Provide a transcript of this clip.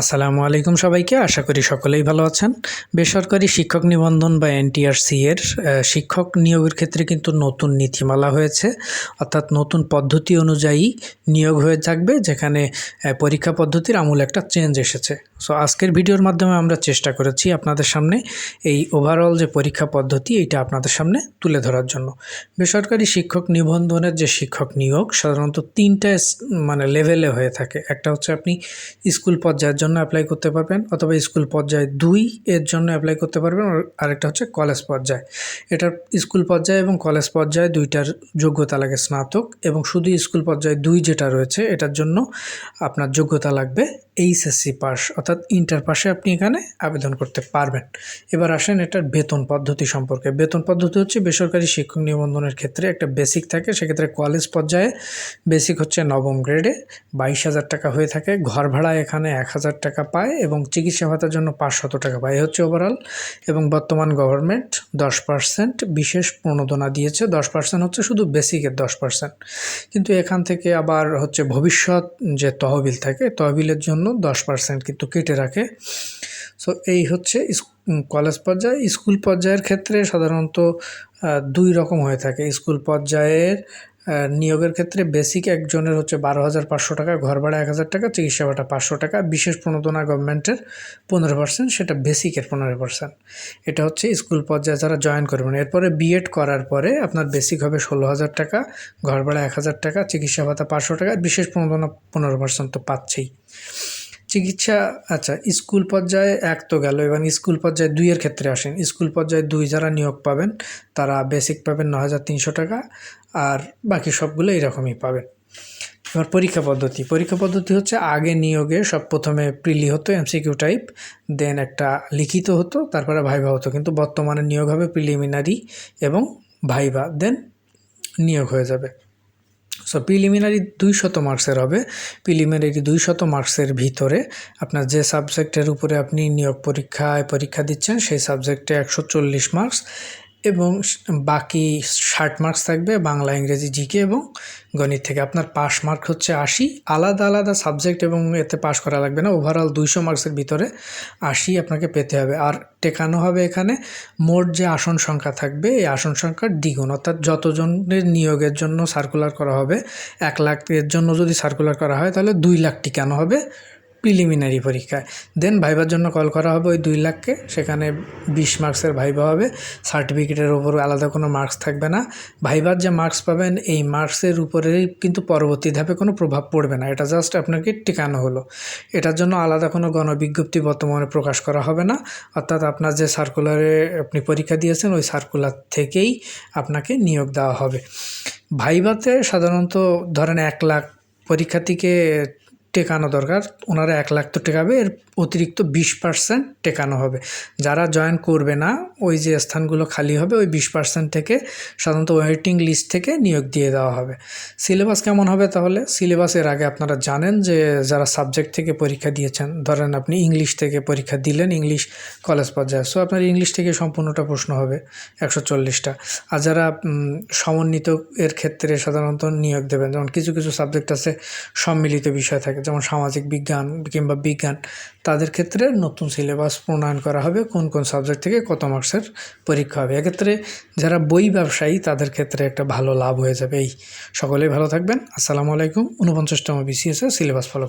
আসসালামু আলাইকুম সবাইকে। আশা করি সকলেই ভালো আছেন। বেসরকারি শিক্ষক নিবন্ধন বা এনটিআরসি এর শিক্ষক নিয়োগের ক্ষেত্রে কিন্তু নতুন নীতিমালা হয়েছে। অর্থাৎ নতুন পদ্ধতি অনুযায়ী নিয়োগ হয়ে থাকবে, যেখানে পরীক্ষা পদ্ধতির আমূল একটা চেঞ্জ এসেছে। সো আজকের ভিডিওর মাধ্যমে আমরা চেষ্টা করেছি আপনাদের সামনে এই ওভারঅল যে পরীক্ষা পদ্ধতি, এইটা আপনাদের সামনে তুলে ধরার জন্য। বেসরকারি শিক্ষক নিবন্ধনের যে শিক্ষক নিয়োগ, সাধারণত তিনটা মানে লেভেলে হয়ে থাকে। একটা হচ্ছে আপনি স্কুল পর্যায়ের জন্য অ্যাপ্লাই করতে পারবেন, অথবা স্কুল পর্যায়ে দুই এর জন্য অ্যাপ্লাই করতে পারবেন আরেকটা হচ্ছে কলেজ পর্যায়ে। এটার স্কুল পর্যায়ে এবং কলেজ পর্যায়ে দুইটার যোগ্যতা লাগে স্নাতক, এবং শুধু স্কুল পর্যায়ে দুই যেটা রয়েছে, এটার জন্য আপনার যোগ্যতা লাগবে এইচএসসি পাস, অর্থাৎ ইন্টার পাশে আপনি এখানে আবেদন করতে পারবেন। এবার আসেন এটার বেতন পদ্ধতি সম্পর্কে। বেতন পদ্ধতি হচ্ছে বেসরকারি শিক্ষক নিবন্ধনের ক্ষেত্রে একটা বেসিক থাকে, সেক্ষেত্রে কলেজ পর্যায়ে বেসিক হচ্ছে নবম গ্রেডে বাইশ হাজার টাকা হয়ে থাকে, ঘর ভাড়া এখানে এক হাজার টাকা পায় এবং চিকিৎসা ভাতার জন্য পাঁচশত টাকা পায়। হচ্ছে ওভারঅল এবং বর্তমান গভর্নমেন্ট দশ পার্সেন্ট বিশেষ প্রণোদনা দিয়েছে। দশ পার্সেন্ট হচ্ছে শুধু বেসিকের দশ পার্সেন্ট কিন্তু এখান থেকে আবার হচ্ছে ভবিষ্যৎ যে তহবিল থাকে, তহবিলের জন্য দশ পার্সেন্ট কিন্তু কেটে রাখে। সো এই হচ্ছে কলেজ পর্যায়ে। স্কুল পর্যায়ের ক্ষেত্রে সাধারণত দুই রকম হয়ে থাকে। স্কুল পর্যায়ের নিয়োগের ক্ষেত্রে বেসিক একজনের হচ্ছে বারো হাজার পাঁচশো টাকা, ঘর ভাড়া এক হাজার টাকা, চিকিৎসা ভাতা পাঁচশো টাকা। বিশেষ প্রণোদনা গভর্নমেন্টের পনেরো পার্সেন্ট সেটা বেসিকের পনেরো পার্সেন্ট এটা হচ্ছে স্কুল পর্যায়ে যারা জয়েন করবেন এরপরে বিএড করার পরে আপনার বেসিক হবে ষোলো হাজার টাকা, ঘর ভাড়া এক হাজার টাকা, চিকিৎসা ভাতা পাঁচশো টাকা। বিশেষ প্রণোদনা পনেরো পার্সেন্ট তো পাচ্ছেই। চিকিৎসা আচ্ছা স্কুল পর্যায়ে এক তো গেল এবং স্কুল পর্যায়ে দুইয়ের ক্ষেত্রে আসেন। স্কুল পর্যায়ে দুই যারা নিয়োগ পাবেন, তারা বেসিক পাবেন ন হাজার তিনশো টাকা, আর বাকি সবগুলো এরকমই পাবেন। এবার পরীক্ষা পদ্ধতি। পরীক্ষা পদ্ধতি হচ্ছে আগে নিয়োগে সব প্রথমে প্রিলি হতো, এমসিকিউ টাইপ, দেন একটা লিখিত হতো, তারপরে ভাইভা হতো, কিন্তু বর্তমানে নিয়োগ হবে প্রিলিমিনারি এবং ভাইভা, দেন নিয়োগ হয়ে যাবে। সো প্রিলিমিনারি দুই শত মার্কসের হবে। প্রিলিমিনারি দুই শত মার্কসের ভিতরে আপনার যে সাবজেক্টের উপরে আপনি নিয়োগ পরীক্ষায় পরীক্ষা দিচ্ছেন, সেই সাবজেক্টে একশো চল্লিশ মার্কস এবং বাকি ষাট মার্কস থাকবে বাংলা, ইংরেজি, জিকে এবং গণিত থেকে। আপনার পাস মার্ক হচ্ছে আশি। আলাদা আলাদা সাবজেক্ট এবং এতে পাস করা লাগবে না। ওভারঅল দুইশো মার্কসের ভিতরে আশি আপনাকে পেতে হবে। আর টেকানো হবে এখানে মোট যে আসন সংখ্যা থাকবে, এই আসন সংখ্যার দ্বিগুণ। অর্থাৎ যতজনের নিয়োগের জন্য সার্কুলার করা হবে, এক লাখের জন্য যদি সার্কুলার করা হয়, তাহলে দুই লাখ টিকানো হবে। প্রিলিমিনারি পরীক্ষায় দেন ভাইবার জন্য কল করা হবে ওই দুই লাখকে। সেখানে বিশ মার্কসের ভাইবা হবে। সার্টিফিকেটের ওপর আলাদা কোনো মার্কস থাকবে না। ভাইবার যে মার্কস পাবেন, এই মার্কসের উপরেই কিন্তু পরবর্তী ধাপে কোনো প্রভাব পড়বে না। এটা জাস্ট আপনাকে টিকানো হলো। এটার জন্য আলাদা কোনো গণবিজ্ঞপ্তি বর্তমানে প্রকাশ করা হবে না। অর্থাৎ আপনার যে সার্কুলারে আপনি পরীক্ষা দিয়েছেন, ওই সার্কুলার থেকেই আপনাকে নিয়োগ দেওয়া হবে। ভাইভাতে সাধারণত ধরেন এক লাখ পরীক্ষার্থীকে টেকানো দরকার। ওনারা এক লাখ তো টেকাবে, এর অতিরিক্ত বিশ পার্সেন্ট টেকানো হবে। যারা জয়েন করবে না, ওই যে স্থানগুলো খালি হবে, ওই বিশ পার্সেন্ট থেকে সাধারণত ওয়েটিং লিস্ট থেকে নিয়োগ দিয়ে দেওয়া হবে। সিলেবাস কেমন হবে তাহলে? সিলেবাস এর আগে আপনারা জানেন যে যারা সাবজেক্ট থেকে পরীক্ষা দিয়েছেন, ধরেন আপনি ইংলিশ থেকে পরীক্ষা দিলেন, ইংলিশ কলেজ পর্যায়ে। সো আপনার ইংলিশ থেকে সম্পূর্ণটা প্রশ্ন হবে, একশো চল্লিশটা। আর যারা সমন্বিত এর ক্ষেত্রে সাধারণত নিয়োগ দেবেন, যেমন কিছু কিছু সাবজেক্ট আছে, সম্মিলিত বিষয় থাকে। যেমন সামাজিক বিজ্ঞান কিংবা বিজ্ঞান, তাদের ক্ষেত্রে নতুন সিলেবাস প্রণয়ন করা হবে, কোন কোন সাবজেক্ট থেকে কত মার্কসের পরীক্ষা হবে। এক্ষেত্রে যারা বই ব্যবসায়ী, তাদের ক্ষেত্রে একটা ভালো লাভ হয়ে যাবে। এই সকলেই ভালো থাকবেন। আসসালামু আলাইকুম। ঊনপঞ্চাশতম বিসিএসের সিলেবাস ফলো